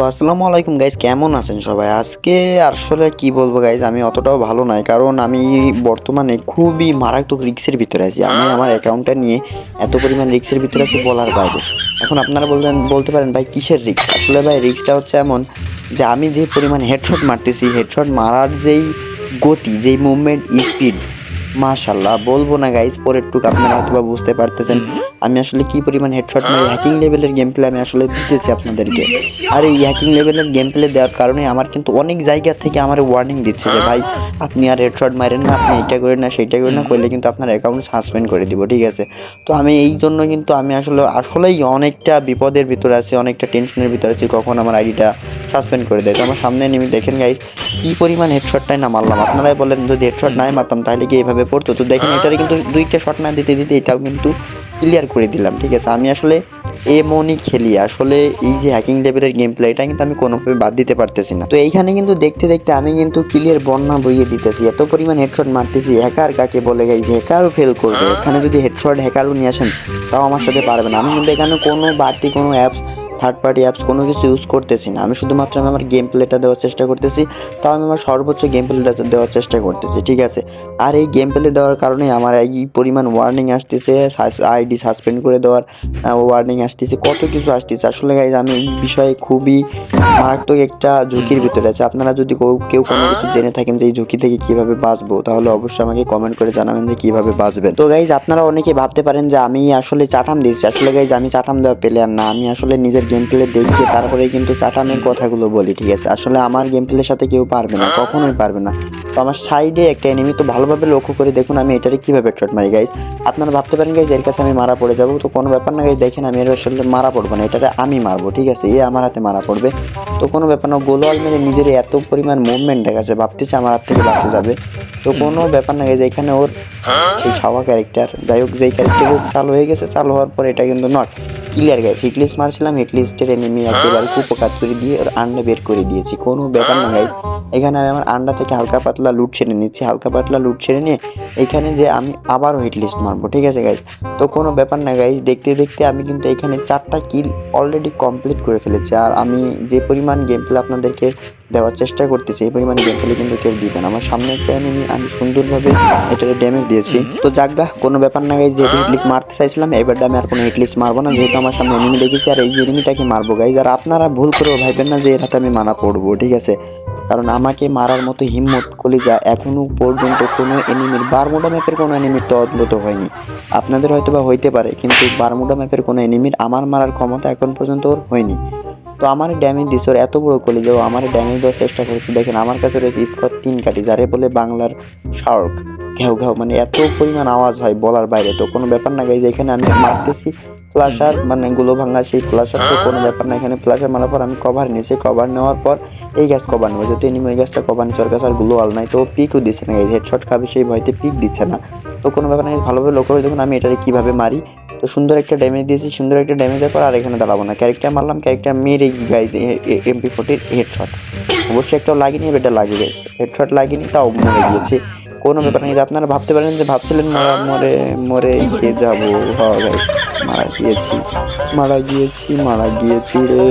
তো আসসালামু আলাইকুম গাইজ কেমন আছেন সবাই? আজকে আসলে কি বলব গাইজ আমি অতটাও ভালো নাই। কারণ আমি বর্তমানে খুবই মারাত্মক রিক্সের ভিতরে আছি। আমি আমার অ্যাকাউন্টটা নিয়ে এত পরিমাণ রিক্সের ভিতরে আছি বলার বাইরে। এখন আপনারা বললেন বলতে পারেন, ভাই, কিসের রিক্স আসলে ভাই রিক্সটা হচ্ছে এমন যে আমি যে পরিমাণ হেডশট মারতেছি হেডশট মারার যেই গতি, যেই মুভমেন্ট স্পিড মাশাল্লাহ বলব না গাইজ পরের টুক আপনারা হয়তো বা বুঝতে পারতেছেন আমি আসলে কি পরিমাণ হেডশট মারি হ্যাকিং লেভেলের গেম প্লে আমি আসলে দিতেছি আপনাদেরকে। আর এই হ্যাকিং লেভেলের গেম প্লে দেওয়ার কারণে আমার কিন্তু অনেক জায়গা থেকে আমার ওয়ার্নিং দিচ্ছে যে ভাই আপনি আর হেডশট মারেন না আপনি এইটা করেন না সেইটা করেন না করলে কিন্তু আপনার অ্যাকাউন্ট সাসপেন্ড করে দিব ঠিক আছে? তো আমি এই জন্য কিন্তু আমি আসলে আসলেই অনেকটা বিপদের ভিতরে আছি অনেকটা টেনশনের ভিতরে আছি কখন আমার আইডিটা সাসপেন্ড করে দেয়। তো আমার সামনে নেমে দেখেন গাইস কি পরিমাণ হেডশটটাই না মারলাম আপনারাই বলেন, যদি হেডশট নাই মারতাম, তাহলে কি এইভাবে পড়তো? তো দেখেন, এটারে কিন্তু দুইটা শট না দিতে দিতে এটাও কিন্তু ক্লিয়ার করে দিলাম, ঠিক আছে? আমি আসলে এমনই খেলি। আসলে এই যে হ্যাকিং লেভেলের গেম প্লে এটা কিন্তু আমি কোনোভাবে বাদ দিতে পারতেছি না। তো এইখানে কিন্তু দেখতে দেখতে আমি কিন্তু ক্লিয়ার বন্যা বইয়ে দিতেছি। এত পরিমাণ হেডশট মারতেছি হ্যাকার কাকে বলে গাই যে হ্যাকারও ফেল করবে। এখানে যদি হেডশট হ্যাকারও নিয়ে আসেন, তাও আমার সাথে পারবে না। আমি কিন্তু এখানে কোনো বাড়তি কোনো অ্যাপস থার্ড পার্টি অ্যাপস কোনো কিছু ইউজ করতেছি না। আমি শুধুমাত্র আমি আমার গেম প্লেটা দেওয়ার চেষ্টা করতেছি, তাও আমি আমার সর্বোচ্চ গেম প্লেটা দেওয়ার চেষ্টা করতেছি, ঠিক আছে? আর এই গেম প্লে দেওয়ার কারণে আমার এই পরিমাণ ওয়ার্নিং আসতেছে আইডি সাসপেন্ড করে দেওয়ার ওয়ার্নিং আসতেছে, কত কিছু আসতেছে। আসলে গাইজ আমি এই বিষয়ে খুবই মারাত্মক একটা ঝুঁকির ভিতরে আছে। আপনারা যদি কেউ- কোনো কিছু জেনে থাকেন যে এই ঝুঁকি থেকে কীভাবে বাঁচবো, তাহলে অবশ্যই আমাকে কমেন্ট করে জানাবেন যে কীভাবে বাঁচবেন। তো গাইজ আপনারা অনেকে ভাবতে পারেন যে আমি আসলে চাটাম দিয়েছি। আসলে গাইজ আমি চাটাম দেওয়া প্লেয়ার না। আমি আসলে নিজের গেম প্লে দেখে তারপরে কিন্তু চাটামের কথাগুলো বলি ঠিক আছে? আসলে আমার গেম প্লের সাথে কেউ পারবে না কখনোই পারবে না। তো আমার সাইডে একটা এনিমি তো ভালোভাবে লক্ষ্য করে দেখুন আমি এটারে কীভাবে শট মারি গাইজ আপনারা ভাবতে পারেন গাইজ এর কাছে আমি মারা পড়ে যাব তো কোনো ব্যাপার না গাইজ দেখেন আমি এর আসলে মারা পড়ব না এটাতে আমি মারবো ঠিক আছে? এ আমার হাতে মারা পড়বে। তো কোনো ব্যাপার না গোলওয়াল মেরে নিজের এত পরিমাণ মুভমেন্ট দেখাচ্ছে ভাবতেছে আমার হাত থেকে বাঁচতে যাবে। তো কোনো ব্যাপার না গাইজ এখানে ওর এই ছাওয়া ক্যারেক্টার যাই হোক যেই ক্যারেক্টার চালু হয়ে গেছে চালু হওয়ার পর এটা কিন্তু not clear guys hit list মারছিলাম হিটলিস্টের এনিমি একেবারে কুপকাত করে দিয়ে ওর আন্ডা বের করে দিয়েছি। কোনো ব্যাপার না গাইস এখানে আমি আমার আন্ডা থেকে হালকা পাতলা লুট ছেড়ে নিচ্ছি। হালকা পাতলা লুট ছেড়ে নিয়ে এখানে যে আমি আবারও হিটলিস্ট মারবো ঠিক আছে গাইস তো কোনো ব্যাপার না গাইস দেখতে দেখতে আমি কিন্তু এখানে চারটা কিল অলরেডি কমপ্লিট করে ফেলেছি। আর আমি যে পরিমাণ গেম প্লে আপনাদেরকে দেওয়ার চেষ্টা করতেছি, এই পরিমাণে গেম প্লে কিন্তু কেউ দিবে না। আমার সামনে একটা এনিমি আমি সুন্দরভাবে এটাকে ড্যামেজ দিয়েছি। তো যাকগা কোনো ব্যাপার না গাইজ যেহেতু হিট লিস্ট মারতে চাইছিলাম, এবার আমি আর কোনো হিট লিস্ট মারবো না, যেহেতু আমার সামনে এনিমি দেখেছি আর এই এনিমিটাকে মারবো গাইজ আর আপনারা ভুল করেও ভাববেন না যে এর হাতে আমি মানা পড়ব, ঠিক আছে? কারণ আমাকে মারার মতো হিম্মত কলিজা এখনও পর্যন্ত কোনো এনিমির বারমুডা ম্যাপের কোনো এনিমির তো অদ্ভুত হয়নি। আপনাদের হয়তো বা হইতে পারে, কিন্তু বারমুডা ম্যাপের কোনো এনিমির আমার মারার ক্ষমতা এখন পর্যন্ত ওর হয়নি। তো আমার ড্যামেজ দিচ্ছে ওর এত বড় কলিজা, ও আমার ড্যামেজ দেওয়ার চেষ্টা করছে। দেখেন, আমার কাছে রয়েছে স্কোর তিন কাটি, যারে বলে বাংলার শার্ক। ঘেউ ঘেউ মানে এত পরিমাণ আওয়াজ হয় বলার বাইরে। তো কোনো ব্যাপার না গাইজ এখানে আমি মারতেছি ফ্লাশার মানে গুলো ভাঙা সেই ফ্লাশার তো কোনো ব্যাপার না। এখানে ফ্লাশার মারার পর আমি কভার নিয়েছি কভার নেওয়ার পর এই গ্যাস কভার নেব। যেহেতু এনিমি ওই গ্যাসটা কভার নিচ্ছে, ওর কাছে আরগুলো আল নাই, তো পিকও দিচ্ছে না হেডশট খাবে সেই ভয়তে পিক দিচ্ছে না। তো কোনো ব্যাপার না ভালোভাবে লক্ষ্য করে দেখুন আমি এটারে কীভাবে মারি। তো সুন্দর একটা ড্যামেজ দিয়েছি, সুন্দর একটা ড্যামেজ ড্যামেজের পর আর এখানে দাঁড়াবো না। ক্যারেক্টার মারলাম ক্যারেক্টার মেরে গাইজ এমপি ফোর্টির হেডশট অবশ্যই একটাও লাগিনি এটা লাগে গেছে হেডশট লাগিনি, তাও মরে গিয়েছে। কোনো ব্যাপার নেই, আপনারা ভাবতে পারেন যে ভাবছিলেন মারা, মরে মরে গিয়ে যাব। হ্যাঁ মারা গিয়েছি মারা গিয়েছি মারা গিয়েছি রে।